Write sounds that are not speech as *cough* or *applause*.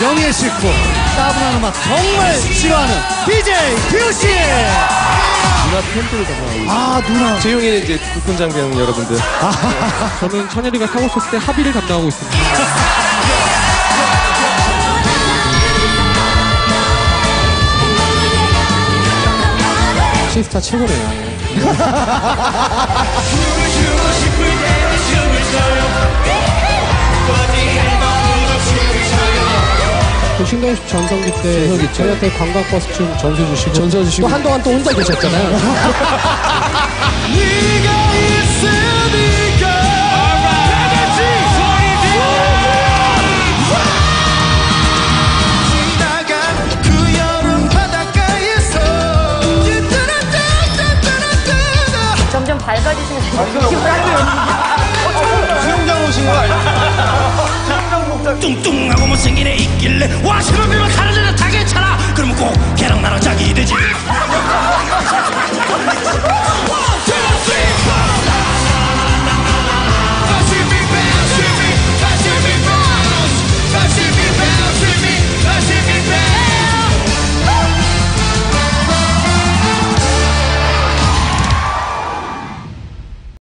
명예 싣고 따분한 음악 정말 싫어하는 DJ 듀씨 누나 팬들을 담당하고 있어요. 아 누나 재용이는 이제 국군 장병 여러분들. 저는 천열이가 사고 쳤을 때 합의를 담당하고 있습니다. 시스타 최고네요. *laughs* 그 신동엽 전성기 때 저희한테 관광버스 춤 전수 주시고 전수 주시고. 또 한동안 또 혼자 계셨잖아요. *laughs* 네가 있으니까 지나간 그 여름 바닷가에서 점점 밝아지시면서 기분 수영장 오신 거 아니에요? 뚱뚱하고 못생긴 애 와 신혼비면 가르쳐라 다 괜찮아. 그러면 꼭 걔랑 나랑 짝이 되지